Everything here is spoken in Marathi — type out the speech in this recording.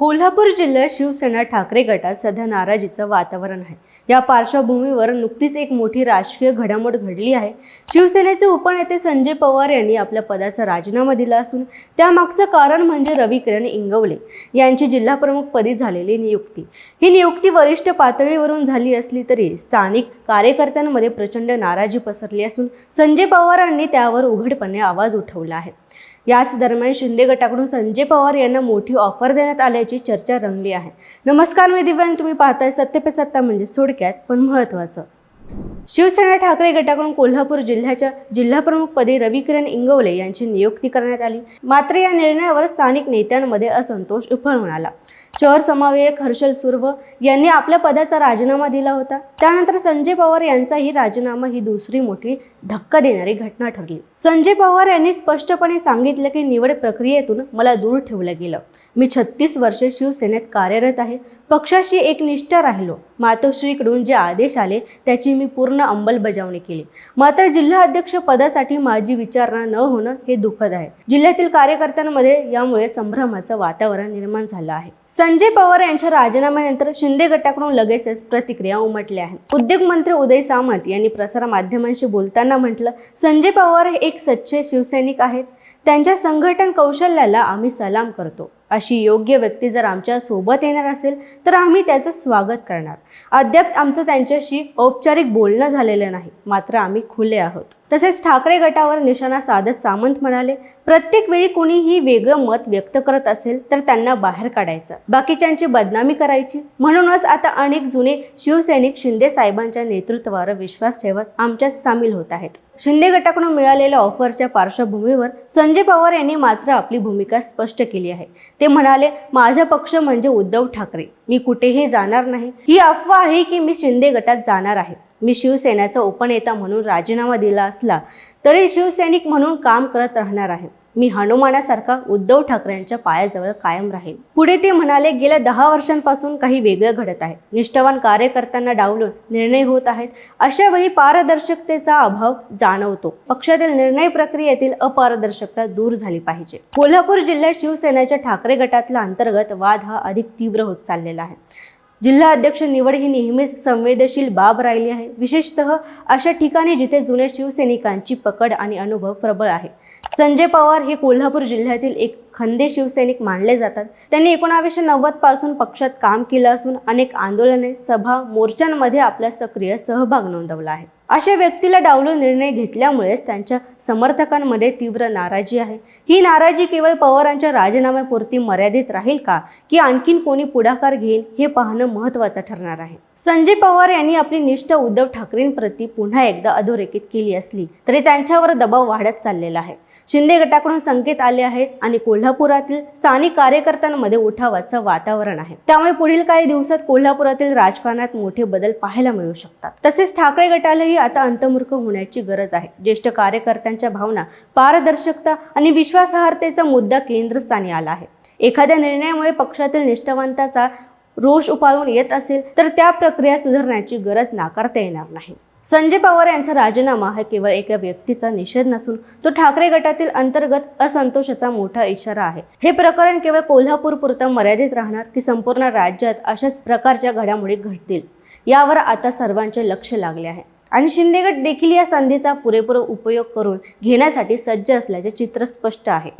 कोल्हापूर जिल्ह्यात शिवसेना ठाकरे गटात सध्या नाराजीचं वातावरण आहे. या पार्श्वभूमीवर नुकतीच एक मोठी राजकीय घडामोड घडली आहे. शिवसेनेचे उपनेते संजय पवार यांनी आपल्या पदाचा राजीनामा दिला असून त्यामागचं कारण म्हणजे रवी किरण इंगवले यांची जिल्हाप्रमुख पदी झालेली नियुक्ती. ही नियुक्ती वरिष्ठ पातळीवरून झाली असली तरी स्थानिक कार्यकर्त्यांमध्ये प्रचंड नाराजी पसरली असून संजय पवारांनी त्यावर उघडपणे आवाज उठवला आहे. याच दरम्यान शिंदे गटाकडून संजय पवार यांना मोठी ऑफर देण्यात आल्याची चर्चा रंगली आहे. नमस्कार मी दिव्यांग तुम्ही पाहताय सत्य पे सत्ता म्हणजे थोडक्यात पण महत्त्वाचं. शिवसेना ठाकरे गटाकडून कोल्हापूर जिल्ह्याच्या जिल्हाप्रमुखपदी रवी किरण इंगवले यांची नियुक्ती करण्यात आली. मात्र या निर्णयावर स्थानिक नेत्यांमध्ये असंतोष उफळ आला शहर समन्वयक हर्षल सुर्व यांनी आपल्या पदाचा राजीनामा दिला होता. त्यानंतर संजय पवार यांचाही राजीनामा ही दुसरी मोठी धक्का देणारी घटना ठरली. संजय पवार यांनी स्पष्टपणे सांगितलं की निवड प्रक्रियेतून मला दूर ठेवलं गेलं. मी छत्तीस वर्षे शिवसेनेत कार्यरत आहे. पक्षाशी एक निष्ठ राहिलो. मातोश्रीकडून जे आदेश आले त्याची मी पूर्ण अंमलबजावणी केली. मात्र जिल्हा अध्यक्ष पदासाठी माझी विचारणा न होणं हे दुःखद आहे. जिल्ह्यातील कार्यकर्त्यांमध्ये यामुळे संभ्रमाचं वातावरण निर्माण झालं आहे. संजय पवार यांच्या राजीनाम्यानंतर शिंदे गटाकडून लगेचच प्रतिक्रिया उमटल्या आहेत. उद्योग मंत्री उदय सामंत यांनी प्रसारमाध्यमांशी बोलताना म्हटलं संजय पवार हे एक सच्चे शिवसैनिक आहेत. त्यांच्या संघटन कौशल्याला आम्ही सलाम करतो. अशी योग्य व्यक्ती जर आमच्यासोबत येणार असेल तर आम्ही त्याचं स्वागत करणार. अद्याप आमचं त्यांच्याशी औपचारिक बोलणं झालेलं नाही. मात्र आम्ही खुले आहोत. तसेच ठाकरे गटावर निशाणा साधत सामंत म्हणाले प्रत्येक वेळी कुणीही वेगळं मत व्यक्त करत असेल तर त्यांना बाहेर काढायचं. बाकीच्यांची बदनामी करायची. म्हणूनच आता अनेक जुने शिवसैनिक शिंदे साहेबांच्या नेतृत्वावर विश्वास ठेवत आमच्यात सामील होत आहेत. शिंदे गटाकडून मिळालेल्या ऑफरच्या पार्श्वभूमीवर संजय पवार यांनी मात्र आपली भूमिका स्पष्ट केली आहे. ते म्हणाले माझा पक्ष म्हणजे उद्धव ठाकरे. मी कुठेही जाणार नाही. ही अफवा आहे की मी शिंदे गटात जाणार आहे. मी शिवसेनेचा उपनेता म्हणून राजीनामा दिला असला तरी शिवसैनिक म्हणून काम करत राहणार आहे. मी हनुमानासारखा उद्धव ठाकरेंच्या पायाजवळ कायम राहील पुढे ते म्हणाले गेल्या दहा वर्षांपासून काही वेगळं घडत आहे. निष्ठावान कार्यकर्त्यांना डावलून निर्णय होत आहेत. अशा वेळी पारदर्शकतेचा अभाव जाणवतो. पक्षातील निर्णय प्रक्रियेतील अपारदर्शकता दूर झाली पाहिजे. कोल्हापूर जिल्ह्यात शिवसेनेच्या ठाकरे गटातला अंतर्गत वाद हा अधिक तीव्र होत चाललेला आहे. जिल्हा अध्यक्ष निवड ही नेहमीच संवेदनशील बाब राहिली आहे. विशेषतः अशा ठिकाणी जिथे जुन्या शिवसैनिकांची पकड आणि अनुभव प्रबळ आहे. संजय पवार हे कोल्हापूर जिल्ह्यातील एक खंदे शिवसैनिक मानले जातात. त्यांनी एकोणावीसशे नव्वदपासून पक्षात काम केलं असून अनेक आंदोलने सभा मोर्चांमध्ये आपला सक्रिय सहभाग नोंदवला आहे. अशा व्यक्तीला डावलून निर्णय घेतल्यामुळेच त्यांच्या समर्थकांमध्ये तीव्र नाराजी आहे. ही नाराजी केवळ पवारांच्या राजीनाम्यापुरती मर्यादित राहील का? की आणखीन कोणी पुढाकार घेईल हे पाहणं महत्त्वाचं ठरणार आहे. संजय पवार यांनी आपली निष्ठ उद्धव ठाकरेंप्रती पुन्हा एकदा अधोरेखित केली असली तरी त्यांच्यावर दबाव वाढत चाललेला आहे. शिंदे गटाकडून संकेत आले आहेत आणि कोल्हापुरातील स्थानिक कार्यकर्त्यांमध्ये उठावाचं वातावरण आहे. त्यामुळे पुढील काही दिवसात कोल्हापुरातील राजकारणात मोठे बदल पाहायला मिळू शकतात. तसेच ठाकरे गटालाही आता अंतर्मुख होण्याची गरज आहे. ज्येष्ठ कार्यकर्त्यांच्या भावना पारदर्शकता आणि विश्वासार्हतेचा मुद्दा केंद्रस्थानी आला आहे. एखाद्या निर्णयामुळे पक्षातील निष्ठावंताचा रोष उपाळून येत असेल तर त्या प्रक्रिया सुधारण्याची गरज नाकारता येणार नाही. संजय पवार यांचा राजीनामा हा केवळ एका व्यक्तीचा निषेध नसून तो ठाकरे गटातील अंतर्गत असंतोषाचा मोठा इशारा आहे. हे प्रकरण केवळ कोल्हापूर पुरतं मर्यादित राहणार की संपूर्ण राज्यात अशाच प्रकारच्या घडामोडी घडतील? यावर आता सर्वांचे लक्ष लागले आहे. आणि शिंदेगड देखील या संधीचा पुरेपूर उपयोग करून घेण्यासाठी सज्ज असल्याचे चित्र स्पष्ट आहे.